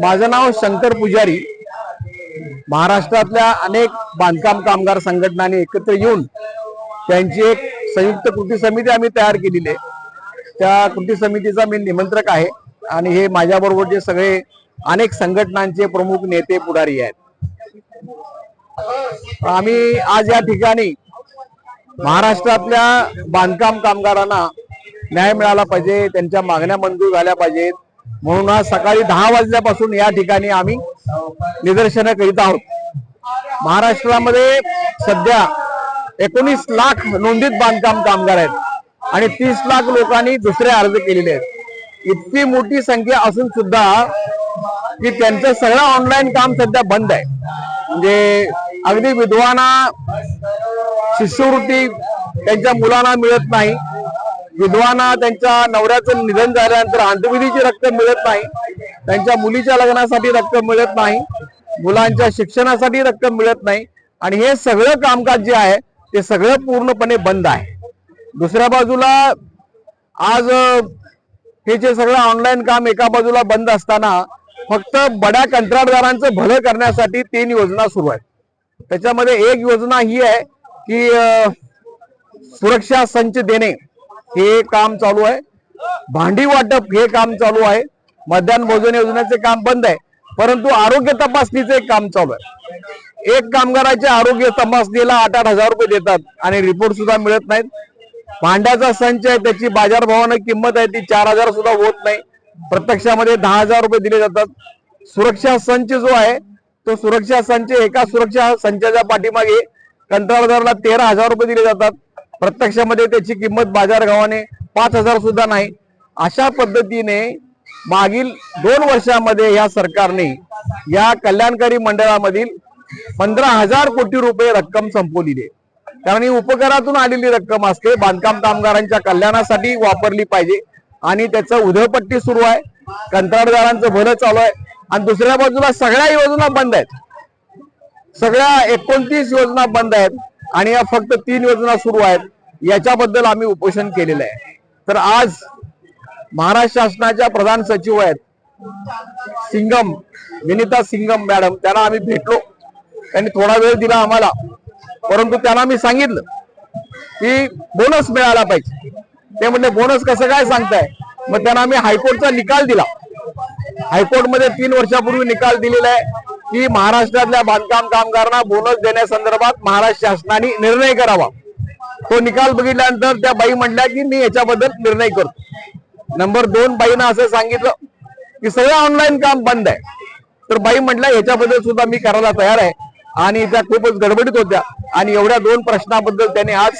माझं नाव शंकर पुजारी. महाराष्ट्रातल्या अनेक बांधकाम कामगार संघटनांनी एकत्र येऊन त्यांची एक संयुक्त कृती समिती आम्ही तयार केलेली आहे. त्या कृती समितीचा मी निमंत्रक आहे आणि हे माझ्याबरोबर जे सगळे अनेक संघटनांचे प्रमुख नेते पुढारी आहेत. आम्ही आज या ठिकाणी महाराष्ट्रातल्या बांधकाम कामगारांना न्याय मिळाला पाहिजे त्यांच्या मागण्या मंजूर झाल्या पाहिजेत. म्हणून आज सकाळी दहा वाजल्यापासून या ठिकाणी आम्ही निदर्शनं करीत आहोत. महाराष्ट्रामध्ये सध्या एकोणीस लाख नोंदीत बांधकाम कामगार आहेत आणि तीस लाख लोकांनी दुसरे अर्ज केलेले आहेत. इतकी मोठी संख्या असून सुद्धा की त्यांचं सगळं ऑनलाईन काम सध्या बंद आहे. म्हणजे अगदी विधवांना शिष्यवृत्ती त्यांच्या मुलांना मिळत नाही. विधवांना त्यांच्या नवऱ्याचं निधन झाल्यानंतर अंतविधीची रक्कम मिळत नाही. त्यांच्या मुलीच्या लग्नासाठी रक्कम मिळत नाही. मुलांच्या शिक्षणासाठी रक्कम मिळत नाही. आणि हे सगळं कामकाज जे आहे ते सगळं पूर्णपणे बंद आहे. दुसऱ्या बाजूला आज हे जे सगळं ऑनलाईन काम एका बाजूला बंद असताना फक्त बड्या कंत्राटदारांचं भलं करण्यासाठी तीन योजना सुरू आहेत. त्याच्यामध्ये एक योजना ही आहे की सुरक्षा संच देणे. हे काम चालू आहे. भांडी वाटप हे काम चालू आहे. मध्यान्ह भोजन योजनेचे काम बंद आहे. परंतु आरोग्य तपासणीचे एक काम चालू आहे. एक कामगाराच्या आरोग्य तपासणीला आठ आठ हजार रुपये देतात आणि रिपोर्ट सुद्धा मिळत नाहीत. भांड्याचा संच आहे त्याची बाजारभावानं किंमत आहे ती चार हजार सुद्धा होत नाही. प्रत्यक्षामध्ये दहा हजार रुपये दिले जातात. सुरक्षा संच जो आहे तो सुरक्षा संच एका सुरक्षा संचाच्या पाठीमागे कंत्राटदाराला तेरा हजार रुपये दिले जातात. प्रत्यक्षामध्ये त्याची किंमत बाजारभावाने पाच हजार सुद्धा नाही. अशा पद्धतीने मागील दोन वर्षामध्ये या सरकारने या कल्याणकारी मंडळामधील पंधरा हजार कोटी रुपये रक्कम संपवलेली आहे. कारण ही उपकरातून आलेली रक्कम असते. बांधकाम कामगारांच्या कल्याणासाठी वापरली पाहिजे. आणि त्याचं उधळपट्टी सुरू आहे. कंत्राटदारांचं भलं चालू आहे. आणि दुसऱ्या बाजूला सगळ्या योजना बंद आहेत. सगळ्या एकोणतीस योजना बंद आहेत. आणि या फक्त तीन योजना सुरू आहेत. याच्याबद्दल आम्ही उपोषण केलेलं आहे. तर आज महाराष्ट्र शासनाच्या प्रधान सचिव आहेत. सिंगम विनिता सिंगम मॅडम. त्यांना आम्ही भेटलो. त्यांनी थोडा वेळ दिला आम्हाला. परंतु त्यांना मी सांगितलं की बोनस मिळाला पाहिजे. ते म्हणले बोनस कसं काय सांगताय? मग त्यांना आम्ही हायकोर्टचा निकाल दिला. हायकोर्टमध्ये तीन वर्षापूर्वी निकाल दिलेला आहे. की महाराष्ट्रातल्या बांधकाम कामगारांना बोनस देण्यासंदर्भात महाराष्ट्र शासनाने निर्णय करावा. तो निकाल बघितल्यानंतर त्या बाई म्हटल्या की मी याच्याबद्दल निर्णय करतो. नंबर दोन बाईनं असं सांगितलं की सगळं ऑनलाईन काम बंद आहे. तर बाई म्हटल्या याच्याबद्दल सुद्धा मी करायला तयार आहे. आणि त्या खूपच गडबडीत होत्या. आणि एवढ्या दोन प्रश्नाबद्दल त्याने आज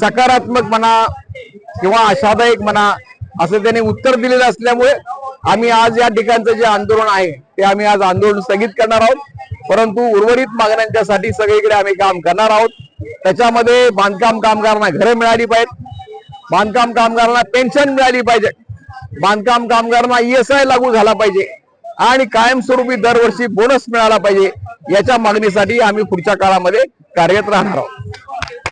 सकारात्मक म्हणा किंवा आशादायक म्हणा असं त्याने उत्तर दिलेलं असल्यामुळे आम्ही आज या ठिकाणचं जे आंदोलन आहे ते आम्ही आज आंदोलन स्थगित करणार आहोत. परंतु उर्वरित मागण्यांच्यासाठी सगळीकडे आम्ही काम करणार आहोत. त्याच्यामध्ये बांधकाम कामगारांना घरे मिळाली पाहिजेत. बांधकाम कामगारांना पेन्शन मिळाली पाहिजे. बांधकाम कामगारांना ईएसआय लागू झाला पाहिजे. आणि कायमस्वरूपी दरवर्षी बोनस मिळाला पाहिजे. याच्या मागणीसाठी आम्ही पुढच्या काळामध्ये कार्यरत राहणार आहोत.